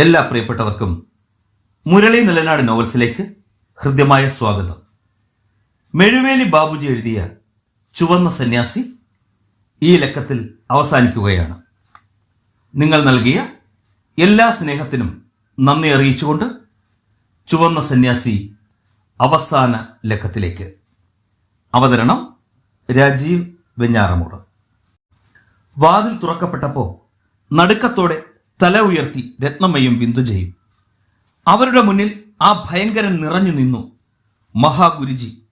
എല്ലാ പ്രിയപ്പെട്ടവർക്കും മുരളി നിലനാട് നോവൽസിലേക്ക് ഹൃദ്യമായ സ്വാഗതം. മെഴുവേലി ബാബുജി എഴുതിയ ചുവന്ന സന്യാസി ഈ ലക്കത്തിൽ അവസാനിക്കുകയാണ്. നിങ്ങൾ നൽകിയ എല്ലാ സ്നേഹത്തിനും നന്ദി അറിയിച്ചുകൊണ്ട് ചുവന്ന സന്യാസി അവസാന ലക്കത്തിലേക്ക്. അവതരണം രാജീവ് വെഞ്ഞാറമൂട്. വാതിൽ തുറക്കപ്പെട്ടപ്പോൾ നടുക്കത്തോടെ തല ഉയർത്തി രത്നമ്മയും ബിന്ദുജയും അവരുടെ മുന്നിൽ ആ ഭയങ്കരൻ നിറഞ്ഞു നിന്നു. മഹാഗുരുജി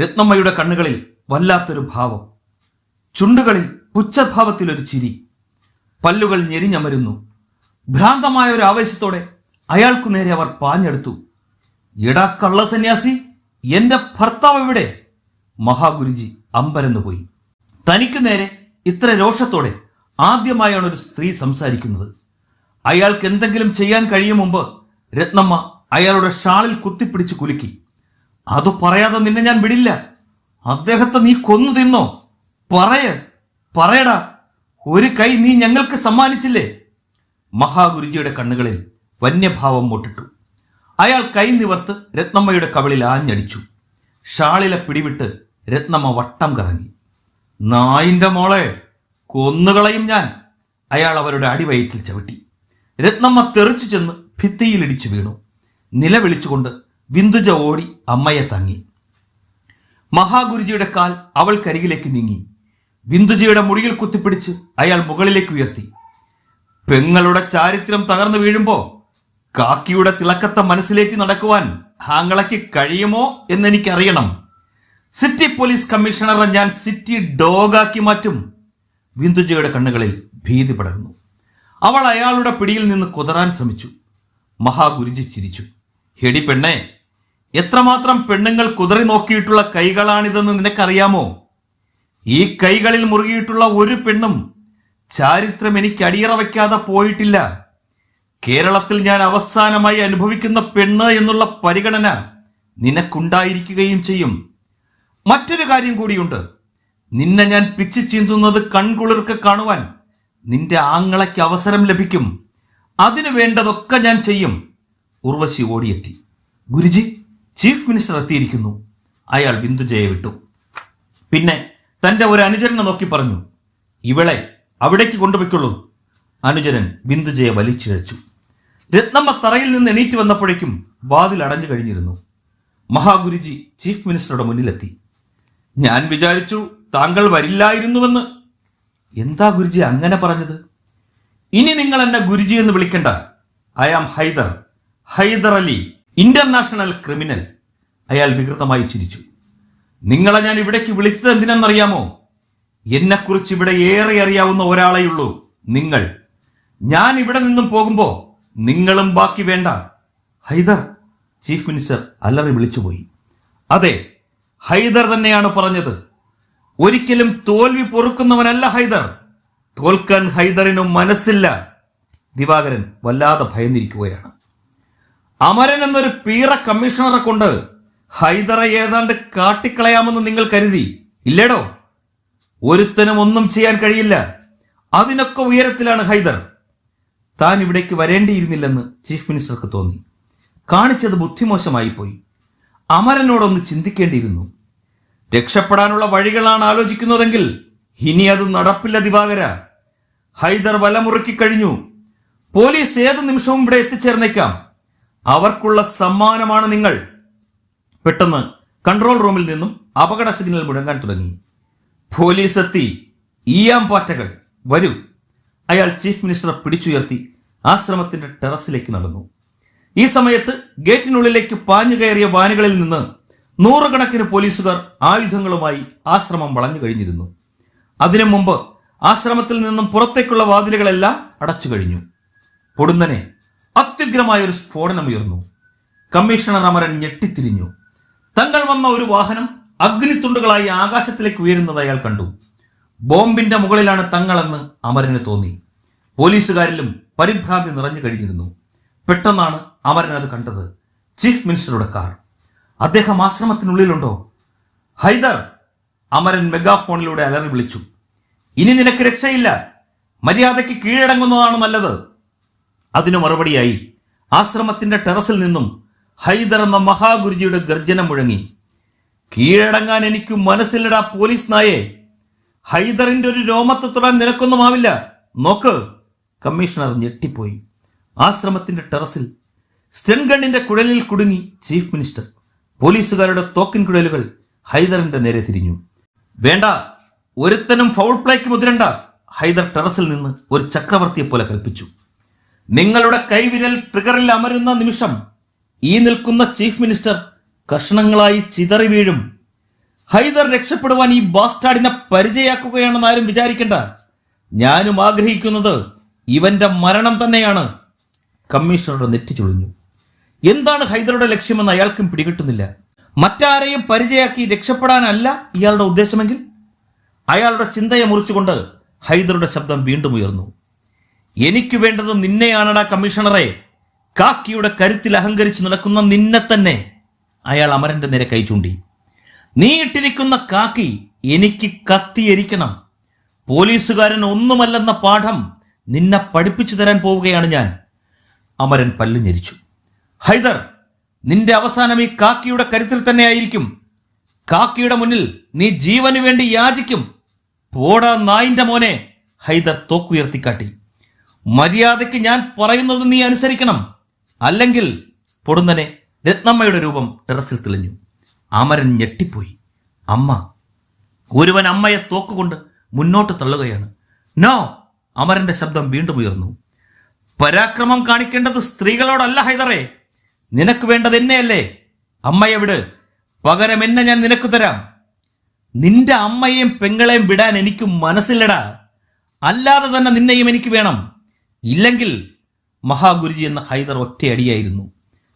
രത്നമ്മയുടെ കണ്ണുകളിൽ വല്ലാത്തൊരു ഭാവം. ചുണ്ടുകളിൽ പുച്ഛഭാവത്തിലൊരു ചിരി. പല്ലുകൾ ഞെരിഞ്ഞമരുന്നു. ഭ്രാന്തമായ ഒരു ആവേശത്തോടെ അയാൾക്കു നേരെ അവർ പാഞ്ഞെടുത്തു. എടാ കള്ള സന്യാസി എന്റെ ഭർത്താവ് എവിടെ? മഹാഗുരുജി അമ്പരന്നു പോയി. തനിക്ക് നേരെ ഇത്ര രോഷത്തോടെ ആദ്യമായാണ് ഒരു സ്ത്രീ സംസാരിക്കുന്നത്. അയാൾക്ക് എന്തെങ്കിലും ചെയ്യാൻ കഴിയും മുമ്പ് രത്നമ്മ അയാളുടെ ഷാളിൽ കുത്തിപ്പിടിച്ച് കുലുക്കി. അത് പറയാതെ നിന്നെ ഞാൻ വിടില്ല. അദ്ദേഹത്തെ നീ കൊന്നു തിന്നോ? പറയ. പറയടാ. ഒരു കൈ നീ ഞങ്ങൾക്ക് സമ്മാനിച്ചില്ലേ? മഹാഗുരുജിയുടെ കണ്ണുകളിൽ വന്യഭാവം മുട്ടിട്ടു. അയാൾ കൈ നിവർത്ത് രത്നമ്മയുടെ കവിളിൽ ആഞ്ഞടിച്ചു. ഷാളിലെ പിടിവിട്ട് രത്നമ്മ വട്ടം കറങ്ങി. നായിന്റെ മോളെ കൊന്നുകളയും ഞാൻ അയാൾ അവരുടെ അടിവയറ്റിൽ ചവിട്ടി. രത്നമ്മ തെറിച്ചു ചെന്ന് ഭിത്തിയിലിടിച്ചു വീണു. നിലവിളിച്ചുകൊണ്ട് ബിന്ദുജ ഓടി അമ്മയെ തങ്ങി. മഹാഗുരുജിയുടെ കാൽ അവൾക്കരികിലേക്ക് നീങ്ങി. ബിന്ദുജിയുടെ മുടിയിൽ കുത്തിപ്പിടിച്ച് അയാൾ മുകളിലേക്ക് ഉയർത്തി. പെങ്ങളുടെ ചാരിത്രം തകർന്നു വീഴുമ്പോ കാക്കിയുടെ തിളക്കത്തെ മനസ്സിലേറ്റി നടക്കുവാൻ ഹാങ്ങളയ്ക്ക് കഴിയുമോ എന്നെനിക്കറിയണം. സിറ്റി പോലീസ് കമ്മീഷണറെ ഞാൻ സിറ്റി ഡോഗാക്കി മാറ്റും. ബിന്ദുജയുടെ കണ്ണുകളിൽ ഭീതി പടർന്നു അവൾ അയാളുടെ പിടിയിൽ നിന്ന് കുതറാൻ ശ്രമിച്ചു. മഹാഗുരുജി ചിരിച്ചു. ഹെടി പെണ്ണേ എത്രമാത്രം പെണ്ണുങ്ങൾ കുതറി നോക്കിയിട്ടുള്ള കൈകളാണിതെന്ന് നിനക്കറിയാമോ? ഈ കൈകളിൽ മുറുകിയിട്ടുള്ള ഒരു പെണ്ണും ചാരിത്രം എനിക്ക് അടിയറ വയ്ക്കാതെ പോയിട്ടില്ല. കേരളത്തിൽ ഞാൻ അവസാനമായി അനുഭവിക്കുന്ന പെണ്ണ് എന്നുള്ള പരിഗണന നിനക്കുണ്ടായിരിക്കുകയും ചെയ്യും. മറ്റൊരു കാര്യം കൂടിയുണ്ട്. നിന്നെ ഞാൻ പിച്ചു ചീന്തുന്നത് കൺകുളിർക്ക് കാണുവാൻ. നിന്റെ ആങ്ങളയ്ക്ക് അവസരം ലഭിക്കും. അതിനു വേണ്ടതൊക്കെ ഞാൻ ചെയ്യും. ഉർവശി ഓടിയെത്തി. ഗുരുജി ചീഫ് മിനിസ്റ്റർ എത്തിയിരിക്കുന്നു. അയാൾ ബിന്ദുജയെ വിട്ടു. പിന്നെ തന്റെ ഒരു അനുചരനെ നോക്കി പറഞ്ഞു ഇവളെ അവിടേക്ക് കൊണ്ടുപോയിക്കൊള്ളൂ. അനുചരൻ ബിന്ദുജയെ വലിച്ചിഴച്ചു. രത്നമ്മ തറയിൽ നിന്ന് എണീറ്റ് വന്നപ്പോഴേക്കും വാതിൽ അടഞ്ഞു കഴിഞ്ഞിരുന്നു. മഹാഗുരുജി ചീഫ് മിനിസ്റ്ററുടെ മുന്നിലെത്തി. ഞാൻ വിചാരിച്ചു താങ്കൾ വരില്ലായിരുന്നുവെന്ന്. എന്താ ഗുരുജി അങ്ങനെ പറഞ്ഞത്? ഇനി നിങ്ങൾ എന്നെ ഗുരുജി എന്ന് വിളിക്കണ്ട. I am Haider. Haider Ali international criminal അയാൾ വികൃതമായി ചിരിച്ചു. നിങ്ങളെ ഞാൻ ഇവിടേക്ക് വിളിച്ചത് എന്തിനെന്നറിയാമോ? എന്നെക്കുറിച്ച് ഇവിടെ ഏറെ അറിയാവുന്ന ഒരാളെയുള്ളൂ നിങ്ങൾ. ഞാൻ ഇവിടെ നിന്നും പോകുമ്പോൾ നിങ്ങളും ബാക്കി വേണ്ട. ഹൈദർ ചീഫ് മിനിസ്റ്റർ അലറി വിളിച്ചുപോയി. അതെ ഹൈദർ തന്നെയാണ് പറഞ്ഞത്. ഒരിക്കലും തോൽവി പൊറുക്കുന്നവനല്ല ഹൈദർ. തോൽക്കാൻ ഹൈദറിനും മനസ്സില്ല. ദിവാകരൻ വല്ലാതെ ഭയന്നിരിക്കുകയാണ്. അമരൻ എന്നൊരു പീറ കമ്മീഷണറെ കൊണ്ട് ഹൈദറെ ഏതാണ്ട് കാട്ടിക്കളയാമെന്ന് നിങ്ങൾ കരുതി. ഇല്ലേടോ? ഒരുത്തനും ഒന്നും ചെയ്യാൻ കഴിയില്ല. അതിനൊക്കെ ഉയരത്തിലാണ് ഹൈദർ. താൻ ഇവിടേക്ക് വരേണ്ടിയിരുന്നില്ലെന്ന് ചീഫ് മിനിസ്റ്റർക്ക് തോന്നി. കാണിച്ചത് ബുദ്ധിമോശമായിപ്പോയി. അമരനോടൊന്ന് ചിന്തിക്കേണ്ടിയിരുന്നു. രക്ഷപ്പെടാനുള്ള വഴികളാണ് ആലോചിക്കുന്നതെങ്കിൽ ഇനി അത് നടപ്പില്ല ദിവാകര. ഹൈദർ വലമുറുക്കി കഴിഞ്ഞു. പോലീസ് ഏത് നിമിഷവും ഇവിടെ എത്തിച്ചേർന്നേക്കാം. അവർക്കുള്ള സമ്മാനമാണ് നിങ്ങൾ. പെട്ടെന്ന് കൺട്രോൾ റൂമിൽ നിന്നും അപകട സിഗ്നൽ മുഴങ്ങാൻ തുടങ്ങി. പോലീസ് എത്തി. ഈയാം പാറ്റകൾ വരൂ. അയാൾ ചീഫ് മിനിസ്റ്റർ പിടിച്ചുയർത്തി ആശ്രമത്തിന്റെ ടെറസിലേക്ക് നടന്നു. ഈ സമയത്ത് ഗേറ്റിനുള്ളിലേക്ക് പാഞ്ഞു കയറിയ വാനുകളിൽ നിന്ന് നൂറുകണക്കിന് പോലീസുകാർ ആയുധങ്ങളുമായി ആശ്രമം വളഞ്ഞു കഴിഞ്ഞിരുന്നു. അതിനു മുമ്പ് ആശ്രമത്തിൽ നിന്നും പുറത്തേക്കുള്ള വാതിലുകളെല്ലാം അടച്ചു കഴിഞ്ഞു. പൊടുന്നനെ അത്യുഗ്രമായ ഒരു സ്ഫോടനം ഉയർന്നു. കമ്മീഷണർ അമരൻ ഞെട്ടിത്തിരിഞ്ഞു. തങ്ങൾ വന്ന ഒരു വാഹനം അഗ്നിത്തുണ്ടുകളായി ആകാശത്തിലേക്ക് ഉയരുന്നത് അയാൾ കണ്ടു. ബോംബിന്റെ മുകളിലാണ് തങ്ങളെന്ന് അമരന് തോന്നി. പോലീസുകാരിലും പരിഭ്രാന്തി നിറഞ്ഞു കഴിഞ്ഞിരുന്നു. പെട്ടെന്നാണ് അമരൻ അത് കണ്ടത്. ചീഫ് മിനിസ്റ്ററുടെ കാർ. അദ്ദേഹം ആശ്രമത്തിനുള്ളിലുണ്ടോ? ഹൈദർ അമരൻ മെഗാഫോണിലൂടെ അലറി വിളിച്ചു. ഇനി നിനക്ക് രക്ഷയില്ല. മര്യാദയ്ക്ക് കീഴടങ്ങുന്നതാണ് നല്ലത്. അതിനു മറുപടിയായി ആശ്രമത്തിന്റെ ടെറസിൽ നിന്നും ഹൈദർ എന്ന മഹാഗുരുജിയുടെ ഗർജനം മുഴങ്ങി. കീഴടങ്ങാൻ എനിക്ക് മനസ്സില്ലടാ പോലീസ് നായെ. ഹൈദറിന്റെ ഒരു രോമത്തെ തൊടാൻ നിനക്കൊന്നുമാവില്ല നോക്ക്. കമ്മീഷണർ ഞെട്ടിപ്പോയി. ആശ്രമത്തിന്റെ ടെറസിൽ സ്റ്റെൻഗണ്ണിന്റെ കുഴലിൽ കുടുങ്ങി ചീഫ് മിനിസ്റ്റർ. പോലീസുകാരുടെ തോക്കിൻ കുഴലുകൾ ഹൈദറിന്റെ നേരെ തിരിഞ്ഞു. വേണ്ട ഒരുത്തനും ഫൗൾ പ്ലേക്ക് മുതിരണ്ട. ഹൈദർ ടെറസിൽ നിന്ന് ഒരു ചക്രവർത്തിയെ പോലെ കൽപ്പിച്ചു. നിങ്ങളുടെ കൈവിരൽ ട്രിഗറിൽ അമരുന്ന നിമിഷം ഈ നിൽക്കുന്ന ചീഫ് മിനിസ്റ്റർ കഷ്ണങ്ങളായി ചിതറി വീഴും. ഹൈദർ രക്ഷപ്പെടുവാൻ ഈ ബാസ്റ്റാഡിനെ പരിചയാക്കുകയാണെന്ന് ആരും വിചാരിക്കണ്ട. ഞാനും ആഗ്രഹിക്കുന്നത് ഇവന്റെ മരണം തന്നെയാണ്. കമ്മീഷണറുടെ നെറ്റി എന്താണ് ഹൈദറുടെ ലക്ഷ്യമെന്ന് അയാൾക്കും പിടികിട്ടുന്നില്ല. മറ്റാരെയും പരിചയാക്കി രക്ഷപ്പെടാനല്ല ഇയാളുടെ ഉദ്ദേശമെങ്കിൽ അയാളുടെ ചിന്തയെ മുറിച്ചുകൊണ്ട് ഹൈദറുടെ ശബ്ദം വീണ്ടും ഉയർന്നു. എനിക്ക് വേണ്ടത് നിന്നെയാണടാ കമ്മീഷണറെ. കാക്കിയുടെ കരുത്തിൽ അഹങ്കരിച്ച് നടക്കുന്ന നിന്നെ തന്നെ അയാൾ അമരന്റെ നേരെ കൈ ചൂണ്ടി. നീ ഇട്ടിരിക്കുന്ന കാക്കി എനിക്ക് കത്തിയിരിക്കണം. പോലീസുകാരൻ ഒന്നുമല്ലെന്ന പാഠം നിന്നെ പഠിപ്പിച്ചു തരാൻ പോവുകയാണ് ഞാൻ. അമരൻ പല്ലു ഞെരിച്ചു. ഹൈദർ നിന്റെ അവസാനം ഈ കാക്കിയുടെ കരുത്തിൽ തന്നെ ആയിരിക്കും. കാക്കിയുടെ മുന്നിൽ നീ ജീവന് വേണ്ടി യാചിക്കും. പോടാ നായിന്റെ മോനെ ഹൈദർ തോക്കുയർത്തിക്കാട്ടി. മര്യാദയ്ക്ക് ഞാൻ പറയുന്നത് നീ അനുസരിക്കണം. അല്ലെങ്കിൽ പൊടുന്നനെ രത്നമ്മയുടെ രൂപം ടെറസിൽ തെളിഞ്ഞു. അമരൻ ഞെട്ടിപ്പോയി. അമ്മ ഒരുവൻ അമ്മയെ തോക്കുകൊണ്ട് മുന്നോട്ട് തള്ളുകയാണ്. നോ അമരന്റെ ശബ്ദം വീണ്ടും ഉയർന്നു. പരാക്രമം കാണിക്കേണ്ടത് സ്ത്രീകളോടല്ല ഹൈദറേ. നിനക്ക് വേണ്ടത് എന്നെയല്ലേ? അമ്മയെ വിട്. പകരം എന്നെ ഞാൻ നിനക്ക് തരാം. നിന്റെ അമ്മയെയും പെങ്ങളെയും വിടാൻ എനിക്ക് മനസ്സില്ലടാ. അല്ലാതെ തന്നെ നിന്നെയും എനിക്ക് വേണം. ഇല്ലെങ്കിൽ മഹാഗുരുജി എന്ന ഹൈദർ ഒറ്റയടിയായിരുന്നു.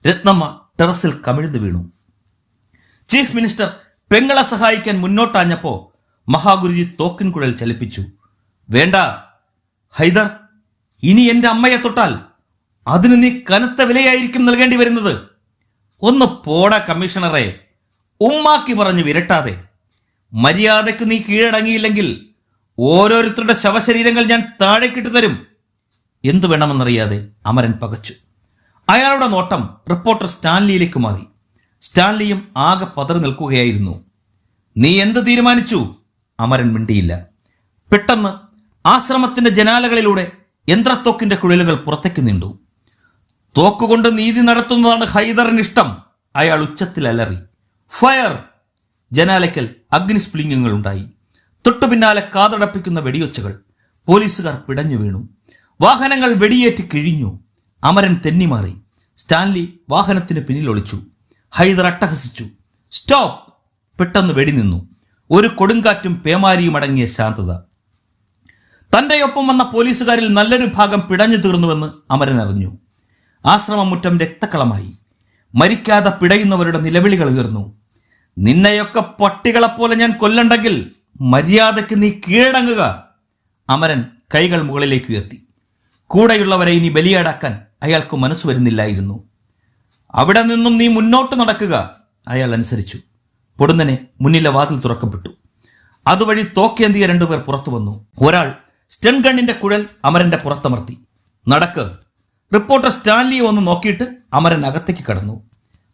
രത്നമ്മ ടെറസിൽ കമിഴ്ന്നു വീണു. ചീഫ് മിനിസ്റ്റർ പെങ്ങളെ സഹായിക്കാൻ മുന്നോട്ടാഞ്ഞപ്പോ മഹാഗുരുജി തോക്കിൻകുഴൽ ചലിപ്പിച്ചു. വേണ്ട ഹൈദർ ഇനി എന്റെ അമ്മയെ തൊട്ടാൽ അതിന് നീ കനത്ത വിലയായിരിക്കും നൽകേണ്ടി വരുന്നത്. ഒന്ന് പോട കമ്മീഷണറെ ഉമ്മാക്കി പറഞ്ഞു വിരട്ടാതെ. മര്യാദയ്ക്ക് നീ കീഴടങ്ങിയില്ലെങ്കിൽ ഓരോരുത്തരുടെ ശവശരീരങ്ങൾ ഞാൻ താഴേക്കിട്ട് തരും. എന്തു വേണമെന്നറിയാതെ അമരൻ പകച്ചു. അയാളുടെ നോട്ടം റിപ്പോർട്ടർ സ്റ്റാൻലിയിലേക്ക് മാറി. സ്റ്റാൻലിയും ആകെ പതറി നിൽക്കുകയായിരുന്നു. നീ എന്ത് തീരുമാനിച്ചു? അമരൻ മിണ്ടിയില്ല. പെട്ടെന്ന് ആശ്രമത്തിന്റെ ജനാലകളിലൂടെ യന്ത്രത്തോക്കിന്റെ കുഴലുകൾ പുറത്തേക്ക് നീണ്ടു. തോക്കുകൊണ്ട് നീതി നടത്തുന്നതാണ് ഹൈദറിന് ഇഷ്ടം. അയാൾ ഉച്ചത്തിൽ അലറി. ഫയർ! ജനാലയ്ക്കൽ അഗ്നിസ്ഫുലിംഗങ്ങൾ ഉണ്ടായി തൊട്ടു പിന്നാലെ കാതടപ്പിക്കുന്ന വെടിയൊച്ചകൾ. പോലീസുകാർ പിടഞ്ഞു വീണു. വാഹനങ്ങൾ വെടിയേറ്റ് കിഴിഞ്ഞു. അമരൻ തെന്നിമാറി. സ്റ്റാൻലി വാഹനത്തിന് പിന്നിൽ ഒളിച്ചു. ഹൈദർ അട്ടഹസിച്ചു. സ്റ്റോപ്പ്! പെട്ടെന്ന് വെടി നിന്നു. ഒരു കൊടുങ്കാറ്റും പേമാരിയും അടങ്ങിയ ശാന്തത. തന്റെ ഒപ്പം വന്ന പോലീസുകാരിൽ നല്ലൊരു ഭാഗം പിടഞ്ഞു തീർന്നുവെന്ന് അമരൻ അറിഞ്ഞു. ആശ്രമം മുറ്റം രക്തക്കളമായി. മരിക്കാതെ പിടയുന്നവരുടെ നിലവിളികൾ ഉയർന്നു. നിന്നെയൊക്കെ പട്ടികളെപ്പോലെ ഞാൻ കൊല്ലണ്ടെങ്കിൽ മര്യാദയ്ക്ക് നീ കീഴടങ്ങുക. അമരൻ കൈകൾ മുകളിലേക്ക് ഉയർത്തി. കൂടെയുള്ളവരെ ഇനി ബലിയാടാക്കാൻ അയാൾക്ക് മനസ്സ് വരുന്നില്ലായിരുന്നു. അവിടെ നിന്നും നീ മുന്നോട്ട് നടക്കുക അയാൾ അനുസരിച്ചു. പൊടുന്നനെ മുന്നിലെ വാതിൽ തുറക്കപ്പെട്ടു. അതുവഴി തോക്കേന്തിയ രണ്ടുപേർ പുറത്തു വന്നു. ഒരാൾ സ്റ്റൺ ഗണ്ണിന്റെ കുഴൽ അമരന്റെ പുറത്തമർത്തി. നടക്ക്. റിപ്പോർട്ടർ സ്റ്റാൻലിയെ ഒന്ന് നോക്കിയിട്ട് അമരൻ അകത്തേക്ക് കടന്നു.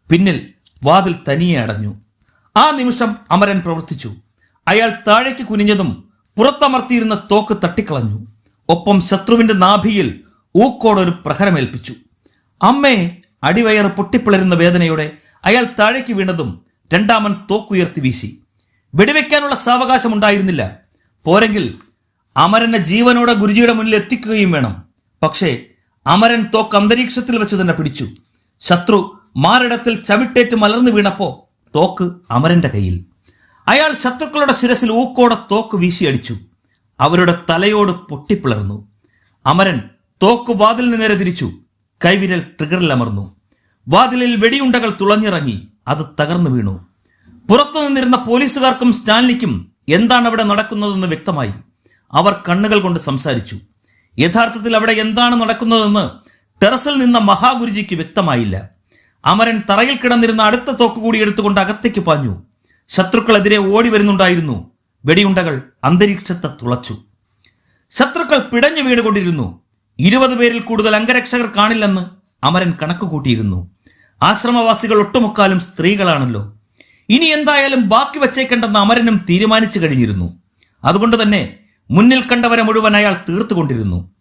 പിന്നിൽ വാതിൽ തനിയെ അടഞ്ഞു. ആ നിമിഷം അമരൻ പ്രവർത്തിച്ചു. അയാൾ താഴേക്ക് കുനിഞ്ഞതും പുറത്തമർത്തിയിരുന്ന തോക്ക് തട്ടിക്കളഞ്ഞു. ഒപ്പം ശത്രുവിന്റെ നാഭിയിൽ ഊക്കോടൊരു പ്രഹരമേൽപ്പിച്ചു. അമ്മയെ അടിവയറ് പൊട്ടിപ്പിളരുന്ന വേദനയോടെ അയാൾ താഴേക്ക് വീണതും രണ്ടാമൻ തോക്കുയർത്തി വീശി. വെടിവെക്കാനുള്ള സാവകാശം ഉണ്ടായിരുന്നില്ല പോരെങ്കിൽ അമരനെ ജീവനോടെ ഗുരുജിയുടെ മുന്നിൽ എത്തിക്കുകയും വേണം. പക്ഷേ അമരൻ തോക്ക് അന്തരീക്ഷത്തിൽ വെച്ച് തന്നെ പിടിച്ചു. ശത്രു മാറിടത്തിൽ ചവിട്ടേറ്റ് മലർന്നു വീണപ്പോ തോക്ക് അമരന്റെ കയ്യിൽ. അയാൾ ശത്രുക്കളുടെ ശിരസിൽ ഊക്കോടെ തോക്ക് വീശിയടിച്ചു അവരുടെ തലയോട് പൊട്ടിപ്പിളർന്നു. അമരൻ തോക്ക് വാതിലിന് നേരെ തിരിച്ചു. കൈവിരൽ ട്രിഗറിൽ അമർന്നു. വാതിലിൽ വെടിയുണ്ടകൾ തുളഞ്ഞിറങ്ങി അത് തകർന്നു വീണു. പുറത്തു നിന്നിരുന്ന പോലീസുകാർക്കും സ്റ്റാൻലിക്കും എന്താണ് അവിടെ നടക്കുന്നതെന്ന് വ്യക്തമായി. അവർ കണ്ണുകൾ കൊണ്ട് സംസാരിച്ചു. യഥാർത്ഥത്തിൽ അവിടെ എന്താണ് നടക്കുന്നതെന്ന് ടെറസിൽ നിന്ന മഹാഗുരുജിക്ക് വ്യക്തമായില്ല. അമരൻ തറയിൽ കിടന്നിരുന്ന അടുത്ത തോക്ക് കൂടി എടുത്തുകൊണ്ട് അകത്തേക്ക് പാഞ്ഞു. ശത്രുക്കളെതിരെ ഓടി വരുന്നുണ്ടായിരുന്നു. വെടിയുണ്ടകൾ അന്തരീക്ഷത്തെ തുളച്ചു. ശത്രുക്കൾ പിടഞ്ഞു വീണുകൊണ്ടിരുന്നു. ഇരുപത് പേരിൽ കൂടുതൽ അംഗരക്ഷകർ കാണില്ലെന്ന് അമരൻ കണക്ക് കൂട്ടിയിരുന്നു ആശ്രമവാസികൾ ഒട്ടുമുക്കാലും സ്ത്രീകളാണല്ലോ. ഇനി എന്തായാലും ബാക്കി വച്ചേക്കണ്ടെന്ന് അമരനും തീരുമാനിച്ചു കഴിഞ്ഞിരുന്നു. അതുകൊണ്ട് തന്നെ മുന്നിൽ കണ്ടവരെ മുഴുവൻ അയാൾ തീർത്തുകൊണ്ടിരുന്നു.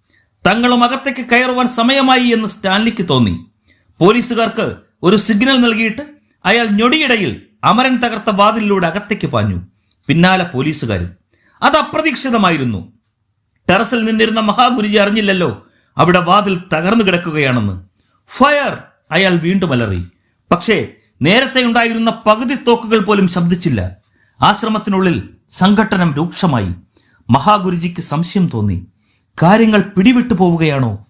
തങ്ങളും അകത്തേക്ക് കയറുവാൻ സമയമായി എന്ന് സ്റ്റാൻലിക്ക് തോന്നി. പോലീസുകാർക്ക് ഒരു സിഗ്നൽ നൽകിയിട്ട് അയാൾ ഞൊടിയിടയിൽ അമരൻ തകർത്ത വാതിലിലൂടെ അകത്തേക്ക് പാഞ്ഞു. പിന്നാലെ പോലീസുകാരും. അത് അപ്രതീക്ഷിതമായിരുന്നു. ടെറസിൽ നിന്നിരുന്ന മഹാഗുരുജി അറിഞ്ഞില്ലല്ലോ അവിടെ വാതിൽ തകർന്നു കിടക്കുകയാണെന്ന്. ഫയർ! അയാൾ വീണ്ടും അലറി. പക്ഷേ നേരത്തെ ഉണ്ടായിരുന്ന പകുതി തോക്കുകൾ പോലും ശബ്ദിച്ചില്ല. ആശ്രമത്തിനുള്ളിൽ സംഘട്ടനം രൂക്ഷമായി. മഹാഗുരുജിക്ക് സംശയം തോന്നി. കാര്യങ്ങൾ പിടിവിട്ടു പോവുകയാണോ?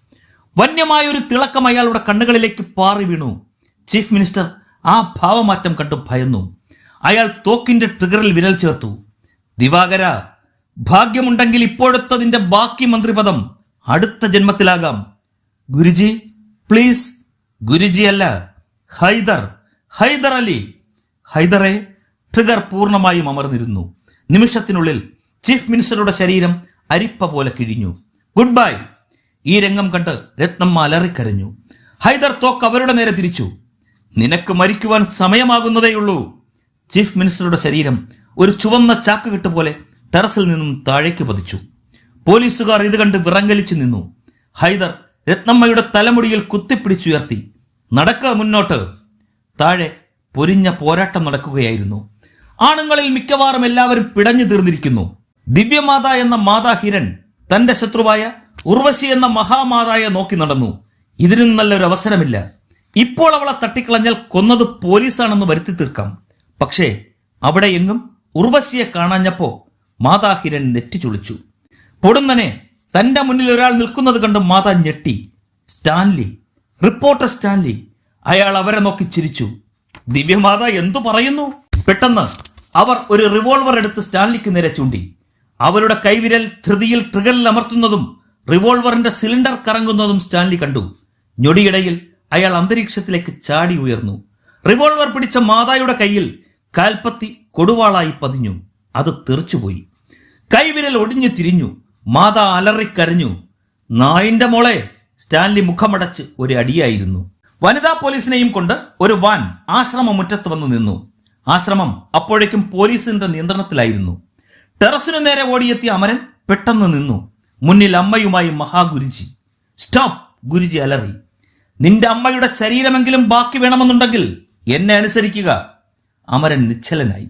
വന്യമായ ഒരു തിളക്കം അയാളുടെ കണ്ണുകളിലേക്ക് പാറി വീണു. ചീഫ് മിനിസ്റ്റർ ആ ഭാവമാറ്റം കണ്ടു ഭയന്നു. അയാൾ തോക്കിന്റെ ട്രിഗറിൽ വിരൽ ചേർത്തു. ദിവാകര ഭാഗ്യമുണ്ടെങ്കിൽ ഇപ്പോഴത്തതിന്റെ ബാക്കി മന്ത്രിപദം അടുത്ത ജന്മത്തിലാകാം. ഗുരുജി പ്ലീസ്. ഗുരുജി അല്ല ഹൈദർ. ഹൈദർ അലി. ഹൈദറെ ട്രിഗർ പൂർണമായും അമർന്നിരുന്നു. നിമിഷത്തിനുള്ളിൽ ചീഫ് മിനിസ്റ്ററുടെ ശരീരം അരിപ്പ പോലെ കിഴിഞ്ഞു. Good bye. ഈ രംഗം കണ്ട് രത്നമ്മ അലറിക്കരഞ്ഞു. ഹൈദർ തോക്ക് അവരുടെ നേരെ തിരിച്ചു. നിനക്ക് മരിക്കുവാൻ സമയമാകുന്നതേയുള്ളൂ ചീഫ് മിനിസ്റ്ററുടെ ശരീരം ഒരു ചുവന്ന ചാക്ക് കിട്ടു പോലെ ടെറസിൽ നിന്നും താഴേക്ക് പതിച്ചു. പോലീസുകാർ ഇത് കണ്ട് വിറങ്ങലിച്ചു നിന്നു. ഹൈദർ രത്നമ്മയുടെ തലമുടിയിൽ കുത്തിപ്പിടിച്ചുയർത്തി. നടക്ക മുന്നോട്ട്. താഴെ പൊരിഞ്ഞ പോരാട്ടം നടക്കുകയായിരുന്നു. ആണുങ്ങളിൽ മിക്കവാറും എല്ലാവരും പിടഞ്ഞു തീർന്നിരിക്കുന്നു. ദിവ്യമാത എന്ന മാതാ ഹിരൺ തന്റെ ശത്രുവായ ഉർവശി എന്ന മഹാമാതായെ നോക്കി നടന്നു. ഇതിനും നല്ലൊരു അവസരമില്ല. ഇപ്പോൾ അവളെ തട്ടിക്കളഞ്ഞാൽ കൊന്നത് പോലീസാണെന്ന് വരുത്തി തീർക്കാം. പക്ഷേ അവിടെ എങ്ങും ഉർവശിയെ കാണാഞ്ഞപ്പോ മാതാ ഹിരൺ നെറ്റിച്ചുളിച്ചു പൊടുന്നനെ തന്റെ മുന്നിൽ ഒരാൾ നിൽക്കുന്നത് കണ്ട് മാതാ ഞെട്ടി. സ്റ്റാൻലി റിപ്പോർട്ടർ സ്റ്റാൻലി അയാൾ അവരെ നോക്കി ചിരിച്ചു. ദിവ്യമാത എന്തു പറയുന്നു? പെട്ടെന്ന് അവർ ഒരു റിവോൾവർ എടുത്ത് സ്റ്റാൻലിക്ക് നേരെ ചൂണ്ടി. അവരുടെ കൈവിരൽ ധൃതിയിൽ ട്രിഗറിൽ അമർത്തുന്നതും റിവോൾവറിന്റെ സിലിണ്ടർ കറങ്ങുന്നതും സ്റ്റാൻലി കണ്ടു. ഞൊടിയിടയിൽ അയാൾ അന്തരീക്ഷത്തിലേക്ക് ചാടി ഉയർന്നു. റിവോൾവർ പിടിച്ച മാതായുടെ കയ്യിൽ കാൽപ്പത്തി കൊടുവാളായി പതിഞ്ഞു. അത് തെറിച്ചുപോയി. കൈവിരൽ ഒടിഞ്ഞു തിരിഞ്ഞു. മാതാ അലറിക്കരഞ്ഞു. നായിന്റെ മോളെ സ്റ്റാൻലി മുഖമടച്ച് ഒരു അടിയായിരുന്നു. വനിതാ പോലീസിനെയും കൊണ്ട് ഒരു വാൻ ആശ്രമ മുറ്റത്ത് വന്നു നിന്നു. ആശ്രമം അപ്പോഴേക്കും പോലീസിന്റെ നിയന്ത്രണത്തിലായിരുന്നു. ടെറസിനു നേരെ ഓടിയെത്തിയ അമരൻ പെട്ടെന്ന് നിന്നു. മുന്നിൽ അമ്മയുമായി മഹാഗുരുജി. സ്റ്റോപ്പ് ഗുരുജി അലറി. നിന്റെ അമ്മയുടെ ശരീരമെങ്കിലും ബാക്കി വേണമെന്നുണ്ടെങ്കിൽ എന്നെ അനുസരിക്കുക. അമരൻ നിശ്ചലനായി.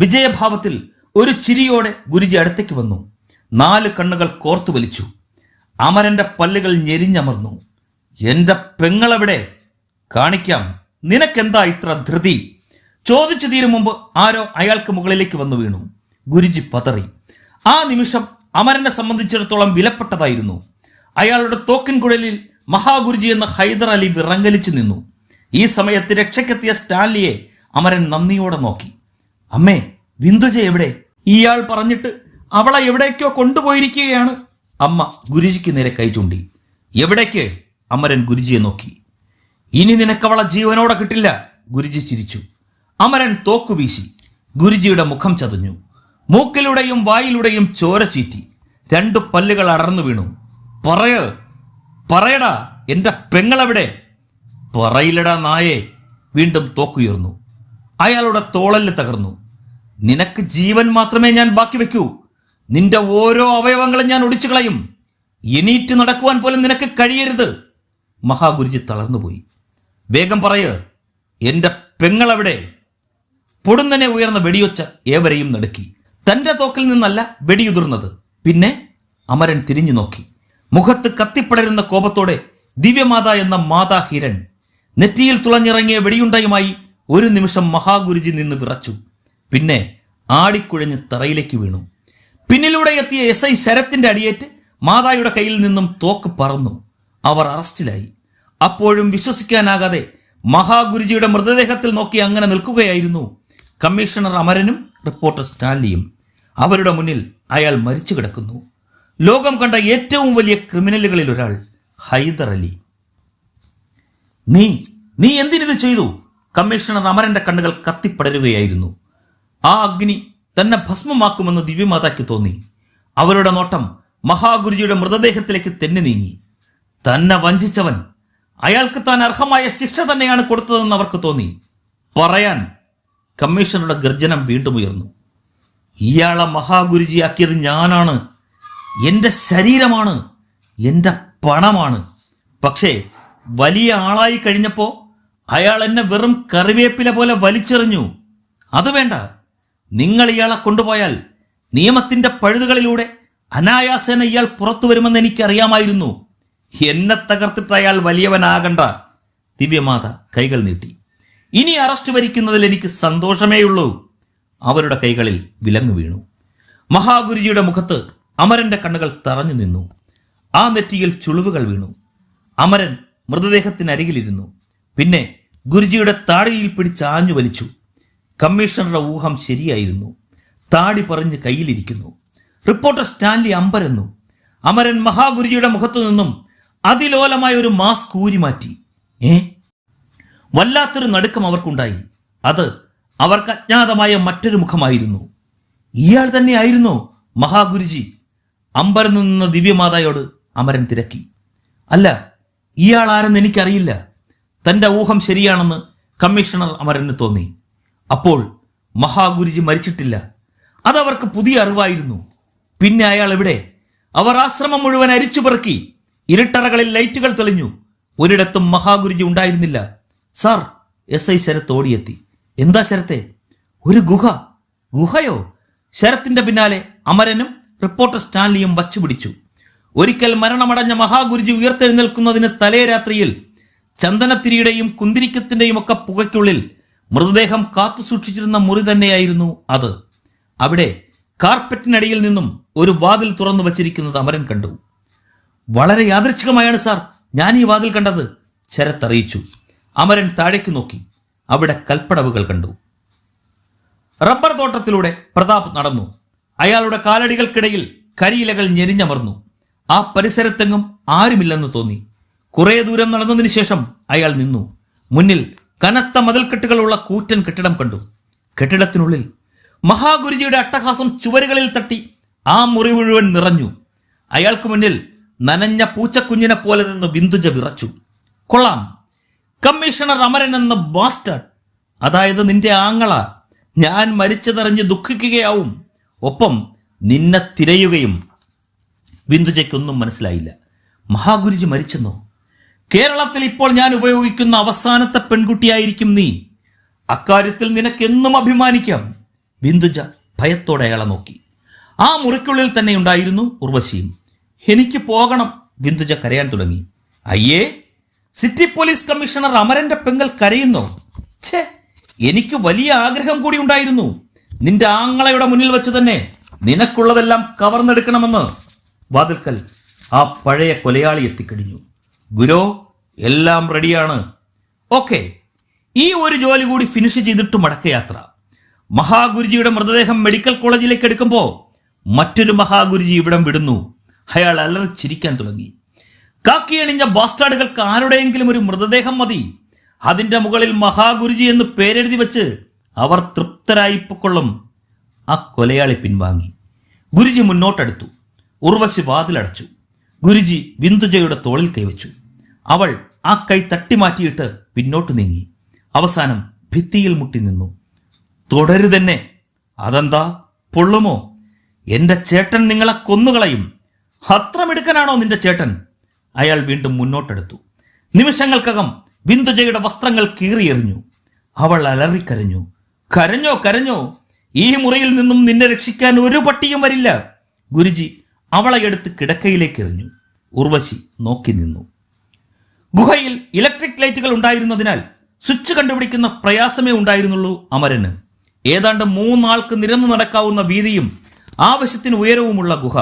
വിജയഭാവത്തിൽ ഒരു ചിരിയോടെ ഗുരുജി അടുത്തേക്ക് വന്നു. നാല് കണ്ണുകൾ കോർത്തു വലിച്ചു. അമരന്റെ പല്ലുകൾ ഞെരിഞ്ഞമർന്നു. എന്റെ പെങ്ങളെവിടെ? കാണിക്കാം. നിനക്കെന്താ ഇത്ര ധൃതി? ചോദിച്ചു തീരും മുമ്പ് ആരോ അയാൾക്ക് മുകളിലേക്ക് വന്നു വീണു. ഗുരുജി പതറി. ആ നിമിഷം അമരനെ സംബന്ധിച്ചിടത്തോളം വിലപ്പെട്ടതായിരുന്നു. അയാളുടെ തോക്കിൻ കുഴലിൽ മഹാഗുരുജി എന്ന ഹൈദർ അലി വിറങ്ങലിച്ചു നിന്നു. ഈ സമയത്ത് രക്ഷയ്ക്കെത്തിയ സ്റ്റാൻലിയെ അമരൻ നന്ദിയോടെ നോക്കി. അമ്മേ വിന്ദുജ എവിടെ? ഇയാൾ പറഞ്ഞിട്ട് അവളെ എവിടേക്കോ കൊണ്ടുപോയിരിക്കുകയാണ്. അമ്മ ഗുരുജിക്ക് നേരെ കൈ ചൂണ്ടി. എവിടേക്ക്? അമരൻ ഗുരുജിയെ നോക്കി. ഇനി നിനക്കവളെ ജീവനോടെ കിട്ടില്ല ഗുരുജി ചിരിച്ചു. അമരൻ തോക്കു വീശി. ഗുരുജിയുടെ മുഖം ചതഞ്ഞു. മൂക്കിലൂടെയും വായിലൂടെയും ചോര ചീറ്റി. രണ്ടു പല്ലുകൾ അടർന്നു വീണു. പറയ പറയടാ എന്റെ പെങ്ങളെവിടെ? പറയില്ലടാ നായെ വീണ്ടും തോക്കുയർന്നു. അയാളുടെ തോളൽ തകർന്നു. നിനക്ക് ജീവൻ മാത്രമേ ഞാൻ ബാക്കി വെക്കൂ നിന്റെ ഓരോ അവയവങ്ങളും ഞാൻ ഒടിച്ചു കളയും. എണീറ്റ് നടക്കുവാൻ പോലും നിനക്ക് കഴിയരുത്. മഹാഗുരുജി തളർന്നുപോയി വേഗം പറയ എന്റെ പെങ്ങളവിടെ? പൊടുന്നനെ ഉയർന്ന വെടിയൊച്ച ഏവരെയും നടുക്കി. തന്റെ തോക്കിൽ നിന്നല്ല വെടിയുതിർന്നത്. പിന്നെ അമരൻ തിരിഞ്ഞു നോക്കി. മുഖത്ത് കത്തിപ്പടരുന്ന കോപത്തോടെ ദിവ്യമാത എന്ന മാതാ ഹിരൺ നെറ്റിയിൽ തുളഞ്ഞിറങ്ങിയ വെടിയുണ്ടയുമായി ഒരു നിമിഷം മഹാഗുരുജി നിന്ന് വിറച്ചു. പിന്നെ ആടിക്കുഴഞ്ഞ് തറയിലേക്ക് വീണു. പിന്നിലൂടെ എത്തിയ എസ് ഐ ശരത്തിന്റെ അടിയേറ്റ് മാതായുടെ കയ്യിൽ നിന്നും തോക്ക് പറന്നു. അവർ അറസ്റ്റിലായി. അപ്പോഴും വിശ്വസിക്കാനാകാതെ മഹാഗുരുജിയുടെ മൃതദേഹത്തിൽ നോക്കി അങ്ങനെ നിൽക്കുകയായിരുന്നു കമ്മീഷണർ അമരനും റിപ്പോർട്ടർ സ്റ്റാൻലിയും അവരുടെ മുന്നിൽ അയാൾ മരിച്ചു കിടക്കുന്നു. ലോകം കണ്ട ഏറ്റവും വലിയ ക്രിമിനലുകളിൽ ഒരാൾ ഹൈദർ അലി. നീ നീ എന്തിനിത് ചെയ്തു? കമ്മീഷണർ അമരന്റെ കണ്ണുകൾ കത്തിപ്പടരുകയായിരുന്നു. ആ അഗ്നി തന്നെ ഭസ്മമാക്കുമെന്ന് ദിവ്യമാതാക്ക് തോന്നി. അവരുടെ നോട്ടം മഹാഗുരുജിയുടെ മൃതദേഹത്തിലേക്ക് തെന്നി നീങ്ങി. തന്നെ വഞ്ചിച്ചവൻ. അയാൾക്ക് താൻ അർഹമായ ശിക്ഷ തന്നെയാണ് കൊടുത്തതെന്ന് അവർക്ക് തോന്നി. പറയാൻ കമ്മീഷണറുടെ ഗർജനം വീണ്ടും ഉയർന്നു. ഇയാളെ മഹാഗുരുജിയാക്കിയത് ഞാനാണ്. എന്റെ ശരീരമാണ്. എന്റെ പണമാണ്. പക്ഷേ വലിയ ആളായി കഴിഞ്ഞപ്പോൾ അയാൾ എന്നെ വെറും കറിവേപ്പില പോലെ വലിച്ചെറിഞ്ഞു. അത് വേണ്ട. നിങ്ങൾ ഇയാളെ കൊണ്ടുപോയാൽ നിയമത്തിന്റെ പഴുതുകളിലൂടെ അനായാസേന ഇയാൾ പുറത്തു വരുമെന്ന് എനിക്കറിയാമായിരുന്നു. എന്നെ തകർത്തിട്ട് അയാൾ വലിയവനാകണ്ട. ദിവ്യമാത കൈകൾ നീട്ടി. ഇനി അറസ്റ്റ് വരിക്കുന്നതിൽ എനിക്ക് സന്തോഷമേയുള്ളൂ. അവരുടെ കൈകളിൽ വിലങ്ങ് വീണു. മഹാഗുരുജിയുടെ മുഖത്ത് അമരന്റെ കണ്ണുകൾ തറഞ്ഞു നിന്നു. ആ നെറ്റിയിൽ ചുളിവുകൾ വീണു. അമരൻ മൃതദേഹത്തിനരികിലിരുന്നു. പിന്നെ ഗുരുജിയുടെ താടിയിൽ പിടിച്ചാഞ്ഞു വലിച്ചു. കമ്മീഷണറുടെ ഊഹം ശരിയായിരുന്നു. താടി പറഞ്ഞ് കയ്യിലിരിക്കുന്നു. റിപ്പോർട്ടർ സ്റ്റാൻലി അമ്പരന്നു. അമരൻ മഹാഗുരുജിയുടെ മുഖത്തു നിന്നും അതിലോലമായ ഒരു മാസ്ക് ഊരി മാറ്റി ഏ? വല്ലാത്തൊരു നടുക്കം അവർക്കുണ്ടായി. അത് അവർക്ക് അജ്ഞാതമായ മറ്റൊരു മുഖമായിരുന്നു. ഇയാൾ തന്നെയായിരുന്നു മഹാഗുരുജി. അമ്പരന്നു നിന്ന ദിവ്യമാതായോട് അമരൻ തിരക്കി. അല്ല ഇയാൾ ആരെന്ന് എനിക്കറിയില്ല. തന്റെ ഊഹം ശരിയാണെന്ന് കമ്മീഷണർ അമരന് തോന്നി. അപ്പോൾ മഹാഗുരുജി മരിച്ചിട്ടില്ല. അതവർക്ക് പുതിയ അറിവായിരുന്നു. പിന്നെ അയാൾ എവിടെ? അവർ ആശ്രമം മുഴുവൻ അരിച്ചു പെറുക്കി ഇരുട്ടറകളിൽ ലൈറ്റുകൾ തെളിഞ്ഞു. ഒരിടത്തും മഹാഗുരുജി ഉണ്ടായിരുന്നില്ല. സാർ എസ് ഐ ശരത്ത് ഓടിയെത്തി. എന്താ ശരത്തെ? ഒരു ഗുഹ. ഗുഹയോ? ശരത്തിന്റെ പിന്നാലെ അമരനും റിപ്പോർട്ടർ സ്റ്റാൻലിയും വച്ചു പിടിച്ചു ഒരിക്കൽ മരണമടഞ്ഞ മഹാഗുരുജി ഉയർത്തെഴുന്നേൽക്കുന്നതിന് തലേ രാത്രിയിൽ ചന്ദനത്തിരിയുടെയും കുന്തിരിക്കത്തിന്റെയും ഒക്കെ പുകയ്ക്കുള്ളിൽ മൃതദേഹം കാത്തു സൂക്ഷിച്ചിരുന്ന മുറി തന്നെയായിരുന്നു അത്. അവിടെ കാർപ്പറ്റിനടിയിൽ നിന്നും ഒരു വാതിൽ തുറന്നു വച്ചിരിക്കുന്നത് അമരൻ കണ്ടു. വളരെ യാദൃച്ഛികമായാണ് സാർ. ഞാൻ ഈ വാതിൽ കണ്ടത് ശരത്ത് അറിയിച്ചു. അമരൻ താഴേക്ക് നോക്കി. അവിടെ കൽപ്പടവുകൾ കണ്ടു. റബ്ബർ തോട്ടത്തിലൂടെ പ്രതാപ് നടന്നു. അയാളുടെ കാലടികൾക്കിടയിൽ കരിയിലകൾ ഞെരിഞ്ഞമർന്നു. ആ പരിസരത്തെങ്ങും ആരുമില്ലെന്ന് തോന്നി. കുറേ ദൂരം നടന്നതിന് ശേഷം അയാൾ നിന്നു. മുന്നിൽ കനത്ത മതിൽക്കെട്ടുകളുള്ള കൂറ്റൻ കെട്ടിടം കണ്ടു. കെട്ടിടത്തിനുള്ളിൽ മഹാഗുരുജിയുടെ അട്ടഹാസം ചുവരുകളിൽ തട്ടി ആ മുറി മുഴുവൻ നിറഞ്ഞു. അയാൾക്ക് മുന്നിൽ നനഞ്ഞ പൂച്ചക്കുഞ്ഞിനെ പോലെ നിന്ന് ബിന്ദുജ വിറച്ചു. കൊള്ളാം. കമ്മീഷണർ അമരൻ എന്ന ബാസ്റ്റർ അതായത് നിന്റെ ആങ്ങള. ഞാൻ മരിച്ചതറിഞ്ഞ് ദുഃഖിക്കുകയാവും. ഒപ്പം നിന്നെ തിരയുകയും. ബിന്ദുജയ്ക്കൊന്നും മനസ്സിലായില്ല. മഹാഗുരുജി മരിച്ചെന്നോ? കേരളത്തിൽ ഇപ്പോൾ ഞാൻ ഉപയോഗിക്കുന്ന അവസാനത്തെ പെൺകുട്ടിയായിരിക്കും നീ. അക്കാര്യത്തിൽ നിനക്കെന്നും അഭിമാനിക്കാം. ബിന്ദുജ ഭയത്തോടെ അയാളെ നോക്കി. ആ മുറിക്കുള്ളിൽ തന്നെ ഉണ്ടായിരുന്നു ഉർവശിയും. എനിക്ക് പോകണം ബിന്ദുജ കരയാൻ തുടങ്ങി. അയ്യേ സിറ്റി പോലീസ് കമ്മീഷണർ അമരന്റെ പെങ്ങൾ കരയുന്നു. ഛേ എനിക്ക് വലിയ ആഗ്രഹം കൂടി ഉണ്ടായിരുന്നു. നിന്റെ ആങ്ങളയുടെ മുന്നിൽ വെച്ച് തന്നെ നിനക്കുള്ളതെല്ലാം കവർന്നെടുക്കണമെന്ന്. വാതിൽക്കൽ ആ പഴയ കൊലയാളി എത്തിക്കഴിഞ്ഞു. ഗുരോ എല്ലാം റെഡിയാണ്. ഓക്കെ ഈ ഒരു ജോലി കൂടി ഫിനിഷ് ചെയ്തിട്ട് മടക്കയാത്ര. മഹാഗുരുജിയുടെ മൃതദേഹം മെഡിക്കൽ കോളേജിലേക്ക് എടുക്കുമ്പോൾ മറ്റൊരു മഹാഗുരുജി ഇവിടം വിടുന്നു. അയാൾ അലറിച്ചിരിക്കാൻ തുടങ്ങി. കാക്കിയണിഞ്ഞ ബാസ്റ്റാർഡുകൾക്ക് ആരുടെയെങ്കിലും ഒരു മൃതദേഹം മതി. അതിന്റെ മുകളിൽ മഹാഗുരുജി എന്ന് പേരെഴുതി വെച്ച് അവർ തൃപ്തരായി പൊക്കൊള്ളും. ആ കൊലയാളി പിൻവാങ്ങി. ഗുരുജി മുന്നോട്ടെടുത്തു. ഉർവശി വാതിലടച്ചു. ഗുരുജി വിന്ദുജയുടെ തോളിൽ കൈവച്ചു. അവൾ ആ കൈ തട്ടിമാറ്റിയിട്ട് പിന്നോട്ട് നീങ്ങി. അവസാനം ഭിത്തിയിൽ മുട്ടി നിന്നു. തുടരുതന്നെ. അതെന്താ? പൊള്ളുമോ? എന്റെ ചേട്ടൻ നിങ്ങളെ കൊന്നുകളയും. അത്രമിടുക്കനാണോ നിന്റെ ചേട്ടൻ? അയാൾ വീണ്ടും മുന്നോട്ടെടുത്തു. നിമിഷങ്ങൾക്കകം ബിന്ദുജയുടെ വസ്ത്രങ്ങൾ കീറിയെറിഞ്ഞു. അവൾ അലറിക്കരഞ്ഞു. കരഞ്ഞോ കരഞ്ഞോ ഈ മുറിയിൽ നിന്നും നിന്നെ രക്ഷിക്കാൻ ഒരു പട്ടിയും വരില്ല. ഗുരുജി അവളെ എടുത്ത് കിടക്കയിലേക്ക് എറിഞ്ഞു. ഉർവശി നോക്കി നിന്നു. ഗുഹയിൽ ഇലക്ട്രിക് ലൈറ്റുകൾ ഉണ്ടായിരുന്നതിനാൽ സ്വിച്ച് കണ്ടുപിടിക്കുന്ന പ്രയാസമേ ഉണ്ടായിരുന്നുള്ളൂ അമരന്. ഏതാണ്ട് മൂന്നാൾക്ക് നിരന്നു നടക്കാവുന്ന വീതിയും ആവശ്യത്തിന് ഉയരവുമുള്ള ഗുഹ.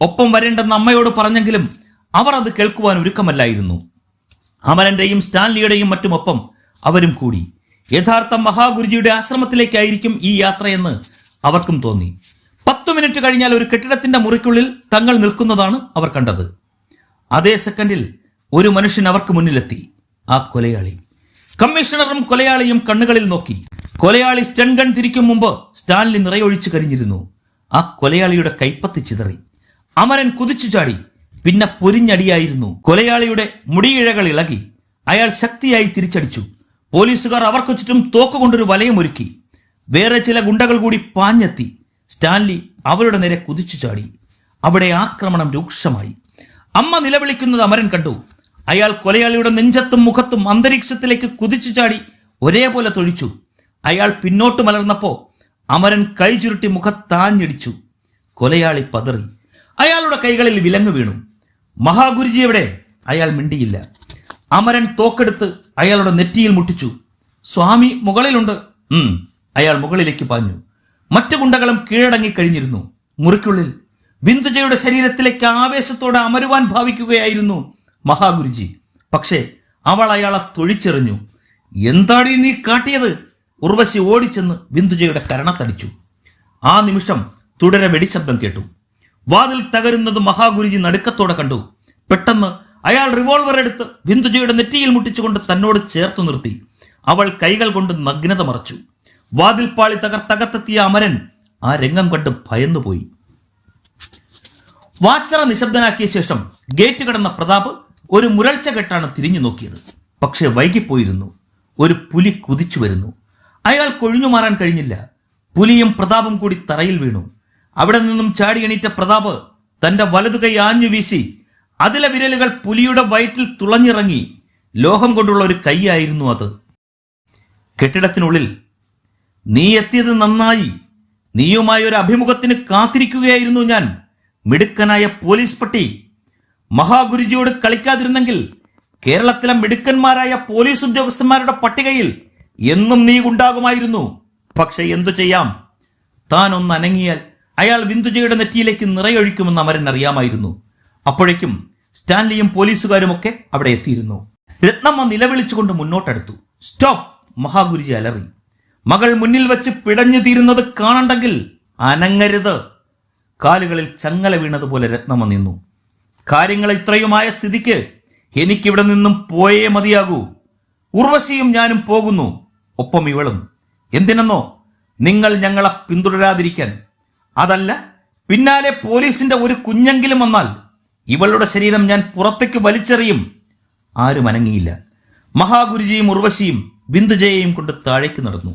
ഒപ്പം വരേണ്ടെന്ന് അമ്മയോട് പറഞ്ഞെങ്കിലും അവർ അത് കേൾക്കുവാൻ ഒരുക്കമല്ലായിരുന്നു. അമരന്റെയും സ്റ്റാൻലിയുടെയും മറ്റുമൊപ്പം അവരും കൂടി. യഥാർത്ഥ മഹാഗുരുജിയുടെ ആശ്രമത്തിലേക്കായിരിക്കും ഈ യാത്രയെന്ന് അവർക്കും തോന്നി. പത്തു മിനിറ്റ് കഴിഞ്ഞാൽ ഒരു കെട്ടിടത്തിന്റെ മുറിക്കുള്ളിൽ തങ്ങൾ നിൽക്കുന്നതാണ് അവർ കണ്ടത്. അതേ സെക്കൻഡിൽ ഒരു മനുഷ്യൻ അവർക്ക് മുന്നിലെത്തി. ആ കൊലയാളി. കമ്മീഷണറും കൊലയാളിയും കണ്ണുകളിൽ നോക്കി. കൊലയാളി സ്റ്റൺഗൺ തിരിക്കും മുമ്പ് സ്റ്റാൻലി നിറയൊഴിച്ചു കരിഞ്ഞിരുന്നു ആ കൊലയാളിയുടെ കൈപ്പത്തി ചിതറി. അമരൻ കുതിച്ചു ചാടി. പിന്നെ പൊരിഞ്ഞടിയായിരുന്നു. കൊലയാളിയുടെ മുടിയിഴകൾ ഇളകി. അയാൾ ശക്തിയായി തിരിച്ചടിച്ചു. പോലീസുകാർ അവർക്ക് ചുറ്റും വലയം ഒരുക്കി. വേറെ ചില ഗുണ്ടകൾ കൂടി പാഞ്ഞെത്തി. സ്റ്റാൻലി അവരുടെ നേരെ കുതിച്ചു ചാടി. അവിടെ ആക്രമണം രൂക്ഷമായി. അമ്മ നിലവിളിക്കുന്നത് അമരൻ കണ്ടു. അയാൾ കൊലയാളിയുടെ നെഞ്ചത്തും മുഖത്തും അന്തരീക്ഷത്തിലേക്ക് കുതിച്ചു ചാടി ഒരേപോലെ തൊഴിച്ചു. അയാൾ പിന്നോട്ട് മലർന്നപ്പോ അമരൻ കൈ ചുരുട്ടി മുഖത്താഞ്ഞിടിച്ചു. കൊലയാളി പതറി. അയാളുടെ കൈകളിൽ വിലങ്ങ് വീണു. മഹാഗുരുജി എവിടെ? അയാൾ മിണ്ടിയില്ല. അമരൻ തോക്കെടുത്ത് അയാളുടെ നെറ്റിയിൽ മുട്ടിച്ചു. സ്വാമി മുകളിലുണ്ട്. അയാൾ മുകളിലേക്ക് പാഞ്ഞു. മറ്റു ഗുണ്ടകളും കീഴടങ്ങി കഴിഞ്ഞിരുന്നു. മുറിക്കുള്ളിൽ ബിന്ദുജയുടെ ശരീരത്തിലേക്ക് ആവേശത്തോടെ അമരുവാൻ ഭാവിക്കുകയായിരുന്നു മഹാഗുരുജി. പക്ഷേ അവൾ അയാളെ തൊഴിച്ചെറിഞ്ഞു. എന്താടി നീ കാട്ടിയത്? ഉർവശി ഓടിച്ചെന്ന് ബിന്ദുജയുടെ കരണത്തടിച്ചു. ആ നിമിഷം തുടരെ വെടിശബ്ദം കേട്ടു. വാതിൽ തകരുന്നത് മഹാഗുരുജി നടുക്കത്തോടെ കണ്ടു. പെട്ടെന്ന് അയാൾ റിവോൾവർ എടുത്ത് ബിന്ദുജയുടെ നെറ്റിയിൽ മുട്ടിച്ചുകൊണ്ട് തന്നോട് ചേർത്തു നിർത്തി. അവൾ കൈകൾ കൊണ്ട് നഗ്നത മറച്ചു. വാതിൽപ്പാളി പാളി തകർത്തകത്തെത്തിയ അമരൻ ആ രംഗം കണ്ട് ഭയന്നുപോയി. വാച്ചറ നിശബ്ദനാക്കിയ ശേഷം ഗേറ്റ് കടന്ന പ്രതാപ് ഒരു മുരൾച്ച കെട്ടാണ് തിരിഞ്ഞു നോക്കിയത്. പക്ഷെ വൈകിപ്പോയിരുന്നു. ഒരു പുലി കുതിച്ചു വരുന്നു. അയാൾ കൊഴിഞ്ഞു മാറാൻ കഴിഞ്ഞില്ല. പുലിയും പ്രതാപും കൂടി തറയിൽ വീണു. അവിടെ നിന്നും ചാടി എണീറ്റ പ്രതാപ് തന്റെ വലതു കൈ ആഞ്ഞു വീശി അതിലെ വിരലുകൾ പുലിയുടെ വയറ്റിൽ തുളഞ്ഞിറങ്ങി ലോഹം കൊണ്ടുള്ള ഒരു കൈയായിരുന്നു അത്. കെട്ടിടത്തിനുള്ളിൽ നീ എത്തിയത് നന്നായി. നീയുമായ ഒരു അഭിമുഖത്തിന് കാത്തിരിക്കുകയായിരുന്നു ഞാൻ. മിടുക്കനായ പോലീസ് പട്ടി മഹാഗുരുജിയോട് കളിക്കാതിരുന്നെങ്കിൽ കേരളത്തിലെ മിടുക്കന്മാരായ പോലീസ് ഉദ്യോഗസ്ഥന്മാരുടെ പട്ടികയിൽ എന്നും നീ ഉണ്ടാകുമായിരുന്നു. പക്ഷെ എന്തു ചെയ്യാം? താൻ ഒന്ന് അനങ്ങിയാൽ അയാൾ വിന്ദുജയുടെ നെറ്റിയിലേക്ക് നിറയൊഴിക്കുമെന്ന് അമരൻ അറിയാമായിരുന്നു. അപ്പോഴേക്കും സ്റ്റാൻലിയും പോലീസുകാരുമൊക്കെ അവിടെ എത്തിയിരുന്നു. രത്നമ്മ നിലവിളിച്ചുകൊണ്ട് മുന്നോട്ടെടുത്തു. സ്റ്റോപ്പ്! മഹാഗുരുജി അലറി. മകൾ മുന്നിൽ വെച്ച് പിടഞ്ഞു തീരുന്നത് കാണണ്ടെങ്കിൽ അനങ്ങരുത്. കാലുകളിൽ ചങ്ങല വീണതുപോലെ രത്നമ്മ നിന്നു കാര്യങ്ങൾ ഇത്രയുമായ സ്ഥിതിക്ക് എനിക്കിവിടെ നിന്നും പോയേ മതിയാകൂ. ഉർവശിയും ഞാനും പോകുന്നു. ഒപ്പം ഇവളും. എന്തിനെന്നോ നിങ്ങൾ ഞങ്ങളെ പിന്തുടരാതിരിക്കാൻ അതല്ല പിന്നാലെ പോലീസിന്റെ ഒരു കുഞ്ഞെങ്കിലും വന്നാൽ ഇവളുടെ ശരീരം ഞാൻ പുറത്തേക്ക് വലിച്ചെറിയും. ആരും അനങ്ങിയില്ല. മഹാഗുരുജിയും ഉർവശിയും ബിന്ദുജയെയും കൊണ്ട് താഴേക്ക് നടന്നു.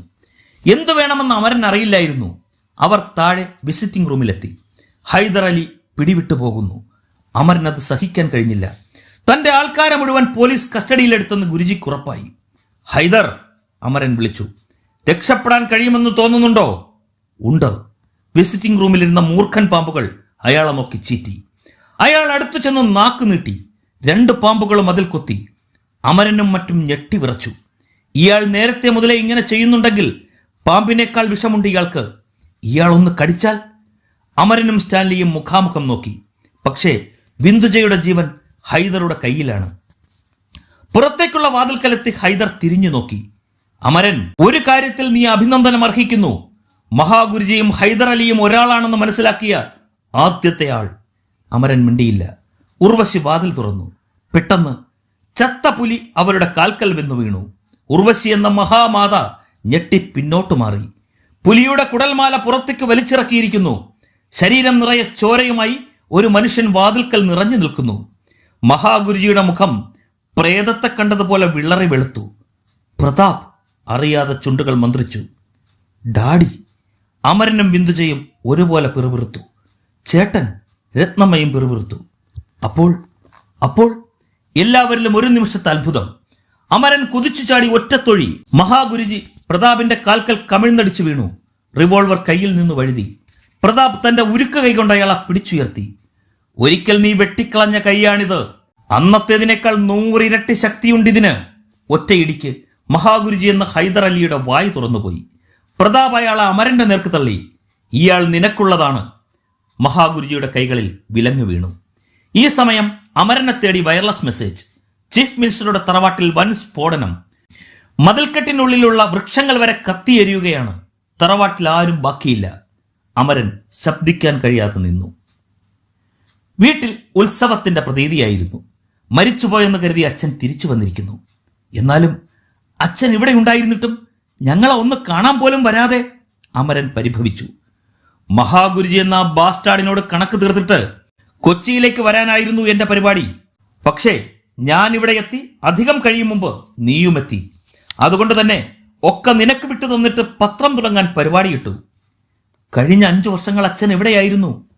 എന്തു വേണമെന്ന് അമരൻ അറിയില്ലായിരുന്നു. അവർ താഴെ വിസിറ്റിംഗ് റൂമിലെത്തി. ഹൈദർ അലി പിടിവിട്ടു പോകുന്നു. അമരൻ അത് സഹിക്കാൻ കഴിഞ്ഞില്ല. തന്റെ ആൾക്കാരെ മുഴുവൻ പോലീസ് കസ്റ്റഡിയിലെടുത്തെന്ന് ഗുരുജിക്ക് ഉറപ്പായി. ഹൈദർ അമരൻ വിളിച്ചു. രക്ഷപ്പെടാൻ കഴിയുമെന്ന് തോന്നുന്നുണ്ടോ? ഉണ്ട്? വിസിറ്റിംഗ് റൂമിലിരുന്ന മൂർഖൻ പാമ്പുകൾ അയാളെ നോക്കി ചീറ്റി. അയാൾ അടുത്തു ചെന്ന് നാക്ക് നീട്ടി. രണ്ട് പാമ്പുകളും അതിൽ കൊത്തി. അമരനും മറ്റും ഞെട്ടി വിറച്ചു. ഇയാൾ നേരത്തെ മുതലേ ഇങ്ങനെ ചെയ്യുന്നുണ്ടെങ്കിൽ പാമ്പിനേക്കാൾ വിഷമുണ്ട് ഇയാൾക്ക്. ഇയാൾ ഒന്ന് കടിച്ചാൽ? അമരനും സ്റ്റാൻലിയും മുഖാമുഖം നോക്കി. പക്ഷേ ബിന്ദുജയുടെ ജീവൻ ഹൈദറുടെ കയ്യിലാണ്. പുറത്തേക്കുള്ള വാതിൽക്കലെത്തി ഹൈദർ തിരിഞ്ഞു നോക്കി. അമരൻ ഒരു കാര്യത്തിൽ നീ അഭിനന്ദനം അർഹിക്കുന്നു. മഹാഗുരുജിയും ഹൈദർ അലിയും ഒരാളാണെന്ന് മനസ്സിലാക്കിയ ആദ്യത്തെ ആൾ അമരൻ മിണ്ടിയില്ല. ഉർവശി വാതിൽ തുറന്നു. പെട്ടെന്ന് ചത്ത പുലി അവരുടെ കാൽക്കൽ വെന്നു വീണു. ഉർവശി എന്ന മഹാമാത ഞെട്ടി പിന്നോട്ടു മാറി. പുലിയുടെ കുടൽമാല പുറത്തേക്ക് വലിച്ചിറക്കിയിരിക്കുന്നു. ശരീരം നിറയെ ചോരയുമായി ഒരു മനുഷ്യൻ വാതിൽക്കൽ നിറഞ്ഞു നിൽക്കുന്നു. മഹാഗുരുജിയുടെ മുഖം പ്രേതത്തെ കണ്ടതുപോലെ വിളറി വെളുത്തു. പ്രതാപ് അറിയാതെ ചുണ്ടുകൾ മന്ത്രിച്ചു. ഡാഡി അമരനും ബിന്ദുജയും ഒരുപോലെ പിറുപിറുത്തു. ചേട്ടൻ രത്നമ്മയും പിറുപിറുത്തു. അപ്പോൾ അപ്പോൾ എല്ലാവരിലും ഒരു നിമിഷത്തെ അത്ഭുതം. അമരൻ കുതിച്ചു ചാടി ഒറ്റത്തൊഴി മഹാഗുരുജി പ്രതാപിന്റെ കാൽക്കൽ കമിഴ്ന്നടിച്ചു വീണു. റിവോൾവർ കയ്യിൽ നിന്ന് വഴുതി. പ്രതാപ് തന്റെ ഉരുക്ക കൈകൊണ്ട് അയാളെ പിടിച്ചുയർത്തി. ഒരിക്കൽ നീ വെട്ടിക്കളഞ്ഞ കൈയാണിത്. അന്നത്തേതിനേക്കാൾ നൂറിരട്ടി ശക്തിയുണ്ടിതിന്. ഒറ്റയിടിക്ക് മഹാഗുരുജി എന്ന ഹൈദർ അലിയുടെ വായു തുറന്നുപോയി. പ്രതാപ് അയാളെ അമരന്റെ നേർക്ക് തള്ളി. ഇയാൾ നിനക്കുള്ളതാണ്. മഹാഗുരുജിയുടെ കൈകളിൽ വിലങ്ങു വീണു. ഈ സമയം അമരനെ തേടി വയർലെസ് മെസ്സേജ്. ചീഫ് മിനിസ്റ്ററുടെ തറവാട്ടിൽ വൻ സ്ഫോടനം. മതിൽക്കെട്ടിനുള്ളിലുള്ള വൃക്ഷങ്ങൾ വരെ കത്തിയെരിയുകയാണ്. തറവാട്ടിൽ ആരും ബാക്കിയില്ല. അമരൻ ശബ്ദിക്കാൻ കഴിയാതെ നിന്നു. വീട്ടിൽ ഉത്സവത്തിന്റെ പ്രതീതിയായിരുന്നു. മരിച്ചുപോയെന്ന് കരുതി അച്ഛൻ തിരിച്ചു വന്നിരിക്കുന്നു. എന്നാലും അച്ഛൻ ഇവിടെ ഉണ്ടായിരുന്നിട്ടും ഞങ്ങളെ ഒന്ന് കാണാൻ പോലും വരാതെ അമരൻ പരിഭവിച്ചു. മഹാഗുരുജി എന്ന ബാസ്റ്റാർഡിനോട് കണക്ക് തീർത്തിട്ട് കൊച്ചിയിലേക്ക് വരാനായിരുന്നു എന്റെ പരിപാടി. പക്ഷേ ഞാൻ ഇവിടെ എത്തി അധികം കഴിയും മുമ്പ് നീയും എത്തി. അതുകൊണ്ട് തന്നെ ഒക്കെ നിനക്ക് വിട്ടു തന്നിട്ട് പത്രം തുടങ്ങാൻ പരിപാടിയിട്ടു. കഴിഞ്ഞ അഞ്ചു വർഷങ്ങൾ അച്ഛൻ എവിടെയായിരുന്നു?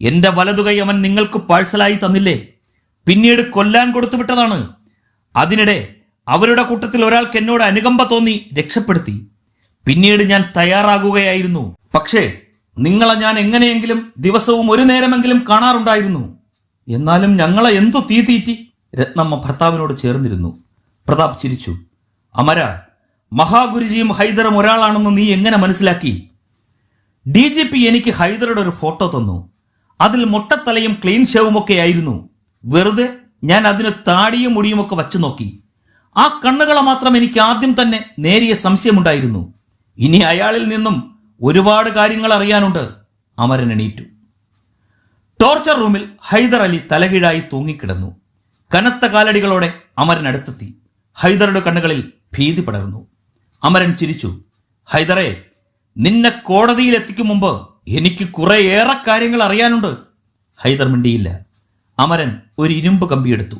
എന്റെ വലതുകൈ അവൻ നിങ്ങൾക്ക് പാഴ്സലായി തന്നില്ലേ? പിന്നീട് കൊല്ലാൻ കൊടുത്തുവിട്ടതാണ് അതിനിടെ അവരുടെ കൂട്ടത്തിൽ ഒരാൾക്ക് എന്നോട് അനുകമ്പ തോന്നി രക്ഷപ്പെടുത്തി. പിന്നീട് ഞാൻ തയ്യാറാകുകയായിരുന്നു. പക്ഷേ നിങ്ങളെ ഞാൻ എങ്ങനെയെങ്കിലും ദിവസവും ഒരു നേരമെങ്കിലും കാണാറുണ്ടായിരുന്നു. എന്നാലും ഞങ്ങളെ എന്തു തീ തീറ്റി? രത്നമ്മ ഭർത്താവിനോട് ചേർന്നിരുന്നു. പ്രതാപ് ചിരിച്ചു. അമര മഹാഗുരുജിയും ഹൈദറും ഒരാളാണെന്ന് നീ എങ്ങനെ മനസ്സിലാക്കി? ഡി ജി പി എനിക്ക് ഹൈദറുടെ ഒരു ഫോട്ടോ തന്നു. അതിൽ മുട്ടത്തലയും ക്ലീൻ ഷേവും ഒക്കെ ആയിരുന്നു. വെറുതെ ഞാൻ അതിന് താടിയും മുടിയുമൊക്കെ വച്ചു നോക്കി. ആ കണ്ണുകളെ മാത്രം എനിക്ക് ആദ്യം തന്നെ നേരിയ സംശയമുണ്ടായിരുന്നു. ഇനി അയാളിൽ നിന്നും ഒരുപാട് കാര്യങ്ങൾ അറിയാനുണ്ട്. അമരൻ എണീറ്റു. ടോർച്ചർ റൂമിൽ ഹൈദർ അലി തലകീഴായി തൂങ്ങിക്കിടന്നു. കനത്ത കാലടികളോടെ അമരൻ അടുത്തെത്തി. ഹൈദറുടെ കണ്ണുകളിൽ ഭീതി പടർന്നു. അമരൻ ചിരിച്ചു. ഹൈദറെ നിന്നെ കോടതിയിൽ എത്തിക്കും മുമ്പ് എനിക്ക് കുറേയേറെ കാര്യങ്ങൾ അറിയാനുണ്ട്. ഹൈദർ മിണ്ടിയില്ല. അമരൻ ഒരു ഇരുമ്പ് കമ്പിയെടുത്തു.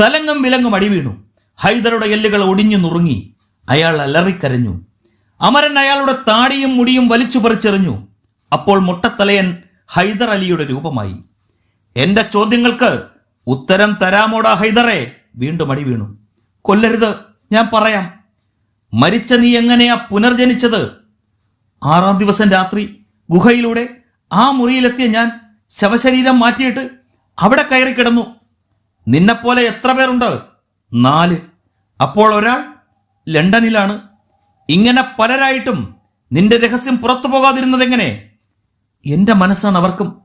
തലങ്ങും വിലങ്ങും അടി വീണു ഹൈദറുടെ എല്ലുകൾ ഒടിഞ്ഞു നുറുങ്ങി. അയാൾ അലറിക്കരഞ്ഞു. അമരൻ അയാളുടെ താടിയും മുടിയും വലിച്ചു പറിച്ചെറിഞ്ഞു. അപ്പോൾ മുട്ടത്തലയൻ ഹൈദർ അലിയുടെ രൂപമായി. എന്റെ ചോദ്യങ്ങൾക്ക് ഉത്തരം തരാമോടാ ഹൈദറെ വീണ്ടും അടി വീണു. കൊല്ലരുത് ഞാൻ പറയാം. മരിച്ച നീ എങ്ങനെയാ പുനർജനിച്ചത്? ആറാം ദിവസം രാത്രി ഗുഹയിലൂടെ ആ മുറിയിലെത്തിയ ഞാൻ ശവശരീരം മാറ്റിയിട്ട് അവിടെ കയറി കിടന്നു. നിന്നെപ്പോലെ എത്ര പേരുണ്ട്? നാല്. അപ്പോൾ ഒരാൾ ലണ്ടനിലാണ്. ഇങ്ങനെ പലരായിട്ടും നിന്റെ രഹസ്യം പുറത്തു പോകാതിരുന്നത് എങ്ങനെ? എന്റെ മനസ്സാണ് അവർക്കും.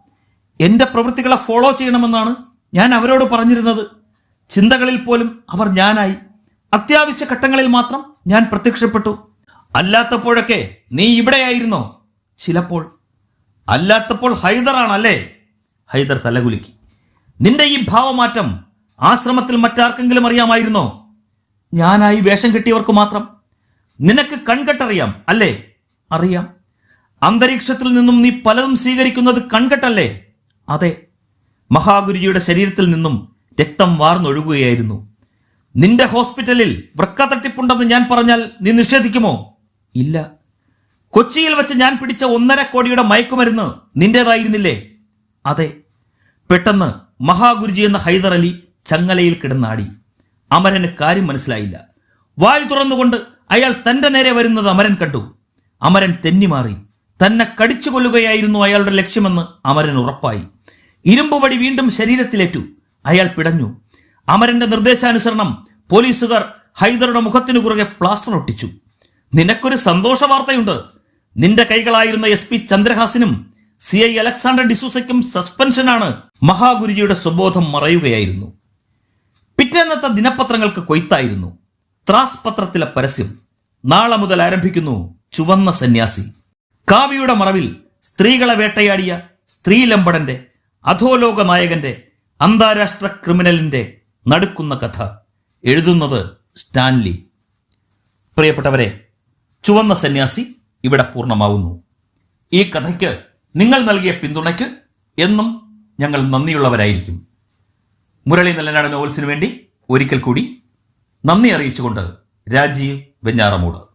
എന്റെ പ്രവൃത്തികളെ ഫോളോ ചെയ്യണമെന്നാണ് ഞാൻ അവരോട് പറഞ്ഞിരുന്നത്. ചിന്തകളിൽ പോലും അവർ ഞാനായി. അത്യാവശ്യ ഘട്ടങ്ങളിൽ മാത്രം ഞാൻ പ്രത്യക്ഷപ്പെട്ടു. അല്ലാത്തപ്പോഴൊക്കെ നീ ഇവിടെയായിരുന്നോ? ചിലപ്പോൾ. അല്ലാത്തപ്പോൾ ഹൈദറാണല്ലേ? ഹൈദർ തലകുലുക്കി. നിന്റെ ഈ ഭാവമാറ്റം ആശ്രമത്തിൽ മറ്റാർക്കെങ്കിലും അറിയാമായിരുന്നോ? ഞാനായി വേഷം കെട്ടിയവർക്ക് മാത്രം. നിനക്ക് കൺകെട്ടറിയാം അല്ലേ? അറിയാം. അന്തരീക്ഷത്തിൽ നിന്നും നീ പലതും സ്വീകരിക്കുന്നത് കൺകെട്ടല്ലേ? അതെ. മഹാഗുരുജിയുടെ ശരീരത്തിൽ നിന്നും രക്തം വാർന്നൊഴുകുകയായിരുന്നു. നിന്റെ ഹോസ്പിറ്റലിൽ വൃക്ക തട്ടിപ്പുണ്ടെന്ന് ഞാൻ പറഞ്ഞാൽ നീ നിഷേധിക്കുമോ? ഇല്ല. കൊച്ചിയിൽ വെച്ച് ഞാൻ പിടിച്ച ഒന്നര കോടിയുടെ മയക്കുമരുന്ന് നിന്റേതായിരുന്നില്ലേ? അതെ. പെട്ടെന്ന് മഹാഗുരുജി എന്ന ഹൈദർ അലി ചങ്ങലയിൽ കിടന്നാടി. അമരന് കാര്യം മനസ്സിലായില്ല. വായു തുറന്നുകൊണ്ട് അയാൾ തന്റെ നേരെ വരുന്നത് അമരൻ കണ്ടു. അമരൻ തെന്നിമാറി തന്നെ കടിച്ചു കൊല്ലുകയായിരുന്നു അയാളുടെ ലക്ഷ്യമെന്ന് അമരൻ ഉറപ്പായി. ഇരുമ്പുവടി വീണ്ടും ശരീരത്തിലേറ്റു. അയാൾ പിടഞ്ഞു. അമരന്റെ നിർദ്ദേശാനുസരണം പോലീസുകാർ ഹൈദറുടെ മുഖത്തിനു കുറുകെ പ്ലാസ്റ്റർ ഒട്ടിച്ചു. നിനക്കൊരു സന്തോഷ വാർത്തയുണ്ട്. നിന്റെ കൈകളായിരുന്ന എസ് പി ചന്ദ്രഹാസിനും സി ഐ അലക്സാണ്ടർ ഡിസൂസയ്ക്കും സസ്പെൻഷനാണ് മഹാഗുരുജിയുടെ സ്വബോധം മറയുകയായിരുന്നു. പിറ്റേന്നത്തെ ദിനപത്രങ്ങൾക്ക് കൊയ്ത്തായിരുന്നു. ത്രാസ് പത്രത്തിലെ പരസ്യം. നാളെ മുതൽ ആരംഭിക്കുന്നു ചുവന്ന സന്യാസി. കാവ്യയുടെ മറവിൽ സ്ത്രീകളെ വേട്ടയാടിയ സ്ത്രീലമ്പടന്റെ അധോലോക നായകന്റെ അന്താരാഷ്ട്ര ക്രിമിനലിന്റെ നടുക്കുന്ന കഥ. എഴുതുന്നത് സ്റ്റാൻലി. പ്രിയപ്പെട്ടവരെ ചുവന്ന സന്യാസി ഇവിടെ പൂർണമാവുന്നു. ഈ കഥയ്ക്ക് നിങ്ങൾ നൽകിയ പിന്തുണയ്ക്ക് എന്നും ഞങ്ങൾ നന്ദിയുള്ളവരായിരിക്കും. മുരളി നല്ലനാട് നോവൽസിനു വേണ്ടി ഒരിക്കൽ കൂടി നന്ദി അറിയിച്ചുകൊണ്ട് രാജീവ് വെഞ്ഞാറമൂട്.